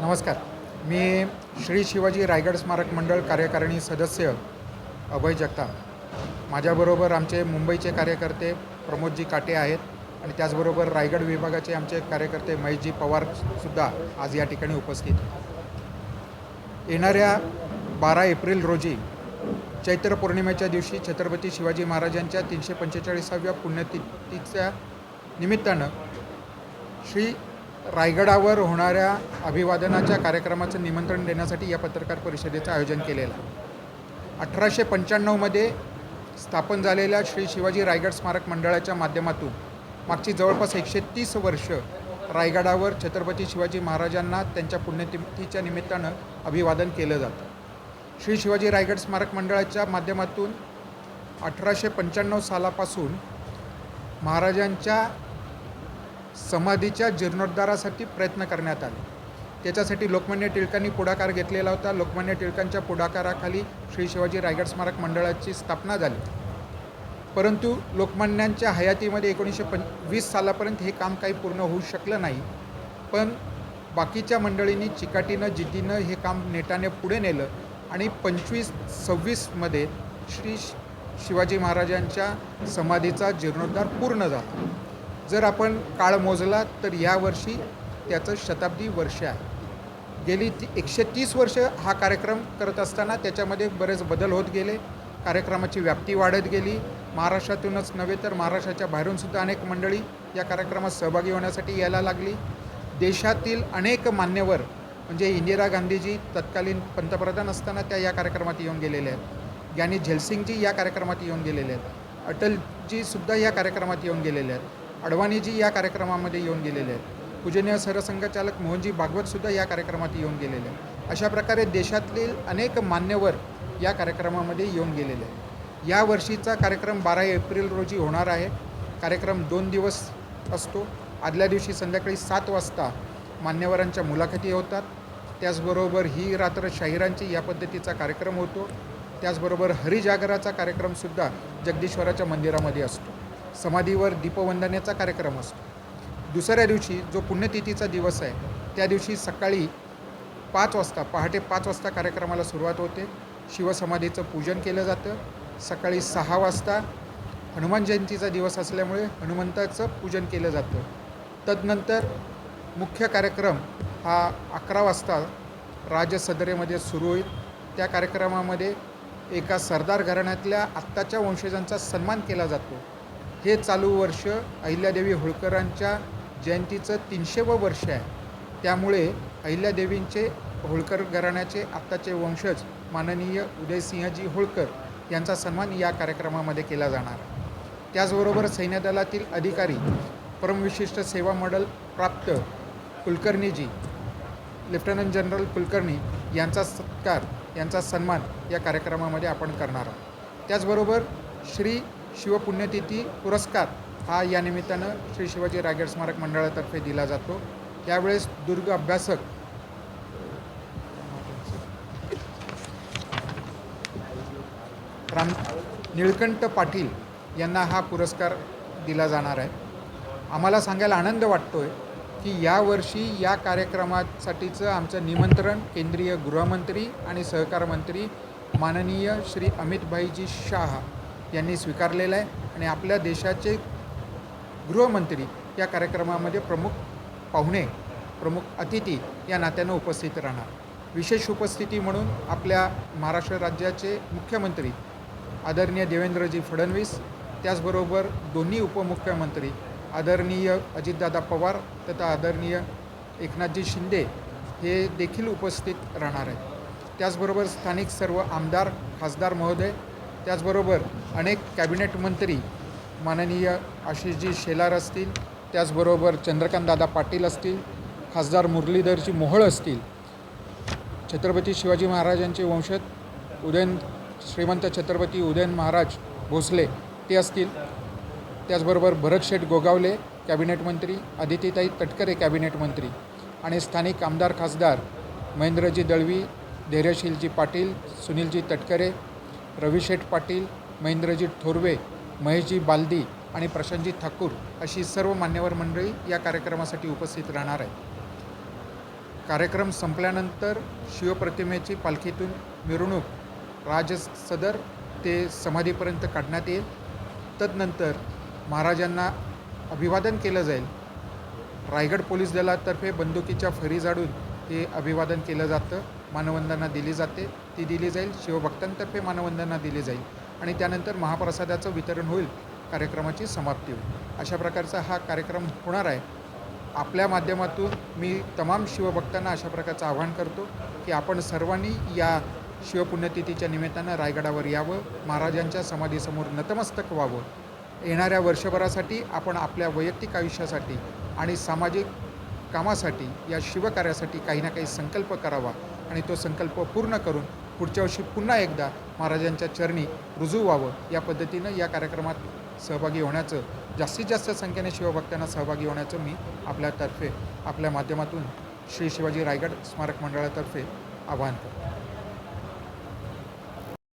नमस्कार. मी श्री शिवाजी रायगड स्मारक मंडळ कार्यकारिणी सदस्य अभय जगताप. माझ्याबरोबर आमचे मुंबईचे कार्यकर्ते प्रमोदजी काटे आहेत आणि त्याचबरोबर रायगड विभागाचे आमचे कार्यकर्ते महेशजी पवारसुद्धा आज या ठिकाणी उपस्थित येणाऱ्या बारा एप्रिल रोजी चैत्र पौर्णिमेच्या दिवशी छत्रपती शिवाजी महाराजांच्या तीनशे पंचेचाळीसाव्या पुण्यतिथीच्या निमित्तानं श्री रायगडावर होणाऱ्या अभिवादनाच्या कार्यक्रमाचं निमंत्रण देण्यासाठी या पत्रकार परिषदेचं आयोजन केलेलं. आहे अठराशे पंच्याण्णवमध्ये स्थापन झालेल्या श्री शिवाजी रायगड स्मारक मंडळाच्या माध्यमातून मागची जवळपास एकशे तीस वर्ष रायगडावर छत्रपती शिवाजी महाराजांना त्यांच्या पुण्यतिथीच्या निमित्तानं अभिवादन केलं जातं. श्री शिवाजी रायगड स्मारक मंडळाच्या माध्यमातून अठराशे पंच्याण्णव सालापासून महाराजांच्या समाधीच्या जीर्णोद्धारासाठी प्रयत्न करण्यात आले. त्याच्यासाठी लोकमान्य टिळकांनी पुढाकार घेतलेला होता. लोकमान्य टिळकांच्या पुढाकाराखाली श्री शिवाजी रायगड स्मारक मंडळाची स्थापना झाली. परंतु लोकमान्यांच्या हयातीमध्ये एकोणीसशे पं वीस सालापर्यंत हे काम काही पूर्ण होऊ शकलं नाही. पण बाकीच्या मंडळींनी चिकाटीनं जिद्दीनं हे काम नेटाने पुढे नेलं आणि पंचवीस सव्वीसमध्ये श्री शिवाजी महाराजांच्या समाधीचा जीर्णोद्धार पूर्ण झाला. जर आपण काळ मोजला तर यावर्षी त्याचं शताब्दी वर्ष आहे. गेली ती एकशे तीस वर्ष हा कार्यक्रम करत असताना त्याच्यामध्ये बरेच बदल होत गेले. कार्यक्रमाची व्याप्ती वाढत गेली. महाराष्ट्रातूनच नव्हे तर महाराष्ट्राच्या बाहेरूनसुद्धा अनेक मंडळी या कार्यक्रमात सहभागी होण्यासाठी यायला लागली. देशातील अनेक मान्यवर म्हणजे इंदिरा गांधीजी तत्कालीन पंतप्रधान असताना त्या या कार्यक्रमात येऊन गेलेल्या आहेत. ज्ञानी झेलसिंगजी या कार्यक्रमात येऊन गेलेले आहेत. अटलजीसुद्धा या कार्यक्रमात येऊन गेलेले आहेत. अडवाणीजी या कार्यक्रमामध्ये येऊन गेलेले आहेत. पूजनीय सरसंघचालक मोहनजी भागवतसुद्धा या कार्यक्रमात येऊन गेलेले आहेत. अशा प्रकारे देशातील अनेक मान्यवर या कार्यक्रमामध्ये येऊन गेलेले आहेत. या वर्षीचा कार्यक्रम बारा एप्रिल रोजी होणार आहे. कार्यक्रम दोन दिवस असतो. आदल्या दिवशी संध्याकाळी सात वाजता मान्यवरांच्या मुलाखती होतात. त्याचबरोबर ही रात्र शाहिरांची या पद्धतीचा कार्यक्रम होतो. त्याचबरोबर हरिजागराचा कार्यक्रमसुद्धा जगदीश्वराच्या मंदिरामध्ये असतो. समाधीवर दीपवंदनेचा कार्यक्रम असतो. दुसऱ्या दिवशी जो पुण्यतिथीचा दिवस आहे त्या दिवशी सकाळी पाच वाजता पहाटे पाच वाजता कार्यक्रमाला सुरुवात होते. शिवसमाधीचं पूजन केलं जातं. सकाळी सहा वाजता हनुमान जयंतीचा दिवस असल्यामुळे हनुमंताचं पूजन केलं जातं. तदनंतर मुख्य कार्यक्रम हा अकरा वाजता राजसदरेमध्ये सुरू होईल. त्या कार्यक्रमामध्ये एका सरदार घराण्यातल्या आत्ताच्या वंशजांचा सन्मान केला जातो. हे चालू वर्ष अहिल्यादेवी होळकरांच्या जयंतीचं तीनशेवं वर्ष आहे. त्यामुळे अहिल्यादेवींचे होळकर घराण्याचे आत्ताचे वंशज माननीय उदयसिंहजी होळकर यांचा सन्मान या कार्यक्रमामध्ये केला जाणार आहे. त्याचबरोबर सैन्यदलातील अधिकारी परमविशिष्ट सेवा मॉडल प्राप्त कुलकर्णीजी लेफ्टनंट जनरल कुलकर्णी यांचा सत्कार यांचा सन्मान या कार्यक्रमामध्ये आपण करणार आहोत. त्याचबरोबर श्री शिवपुण्यतिथी पुरस्कार हा या निमित्तानं श्री शिवाजी रायगड स्मारक मंडळातर्फे दिला जातो. त्यावेळेस दुर्ग अभ्यासक राम निळकंठ पाटील यांना हा पुरस्कार दिला जाणार आहे. आम्हाला सांगायला आनंद वाटतो आहे की यावर्षी या कार्यक्रमासाठीचं आमचं निमंत्रण केंद्रीय गृहमंत्री आणि सहकार मंत्री माननीय श्री अमितभाईजी शाह यांनी स्वीकारलेलं आहे. आणि आपल्या देशाचे गृहमंत्री या कार्यक्रमामध्ये प्रमुख पाहुणे प्रमुख अतिथी या नात्यानं उपस्थित राहणार. विशेष उपस्थिती म्हणून आपल्या महाराष्ट्र राज्याचे मुख्यमंत्री आदरणीय देवेंद्रजी फडणवीस त्याचबरोबर दोन्ही उपमुख्यमंत्री आदरणीय अजितदादा पवार तथा आदरणीय एकनाथजी शिंदे हे देखील उपस्थित राहणार आहेत. त्याचबरोबर स्थानिक सर्व आमदार खासदार महोदय त्याचबरोबर अनेक कॅबिनेट मंत्री माननीय आशिषजी शेलार असतील त्याचबरोबर चंद्रकांतदादा पाटील असतील खासदार मुरलीधरजी मोहोळ असतील छत्रपती शिवाजी महाराजांचे वंशज उदयन श्रीमंत छत्रपती उदयन महाराज भोसले ते असतील. त्याचबरोबर भरत शेठ गोगावले कॅबिनेट मंत्री आदितीताई तटकरे कॅबिनेट मंत्री आणि स्थानिक आमदार खासदार महेंद्रजी दळवी धैर्यशीलजी पाटील सुनीलजी तटकरे रविशेठ पाटील महेंद्रजी थोरवे महेशजी बालदी आणि प्रशांतजी ठाकूर अशी सर्व मान्यवर मंडळी या कार्यक्रमासाठी उपस्थित राहणार आहे कार्यक्रम संपल्यानंतर शिवप्रतिमेची पालखीतून मिरवणूक राज सदर ते समाधीपर्यंत काढण्यात येईल. तदनंतर महाराजांना अभिवादन केलं जाईल. रायगड पोलीस दलातर्फे बंदुकीच्या फरी जाडून हे अभिवादन केलं जातं. मानवंदना दिली जाते. ती दिली जाईल. शिवभक्तांतर्फे मानवंदना दिली जाईल. आणि त्यानंतर महाप्रसादाचं वितरण होईल. कार्यक्रमाची समाप्ती होईल. अशा प्रकारचा हा कार्यक्रम होणार आहे. आपल्या माध्यमातून मी तमाम शिवभक्तांना अशा प्रकारचं आवाहन करतो की आपण सर्वांनी या शिवपुण्यतिथीच्या निमित्तानं रायगडावर यावं. महाराजांच्या समाधीसमोर नतमस्तक व्हावं. येणाऱ्या वर्षभरासाठी आपण आपल्या वैयक्तिक आयुष्यासाठी आणि सामाजिक कामासाठी या शिवकार्यासाठी काही ना काही संकल्प करावा. आणि तो संकल्प पूर्ण करून पुढच्या वर्षी पुन्हा एकदा महाराजांच्या चरणी रुजू व्हावं. या पद्धतीनं या कार्यक्रमात सहभागी होण्याचं जास्तीत जास्त संख्येने शिवभक्तांना सहभागी होण्याचं मी आपल्यातर्फे आपल्या माध्यमातून श्री शिवाजी रायगड स्मारक मंडळातर्फे आवाहन करतो.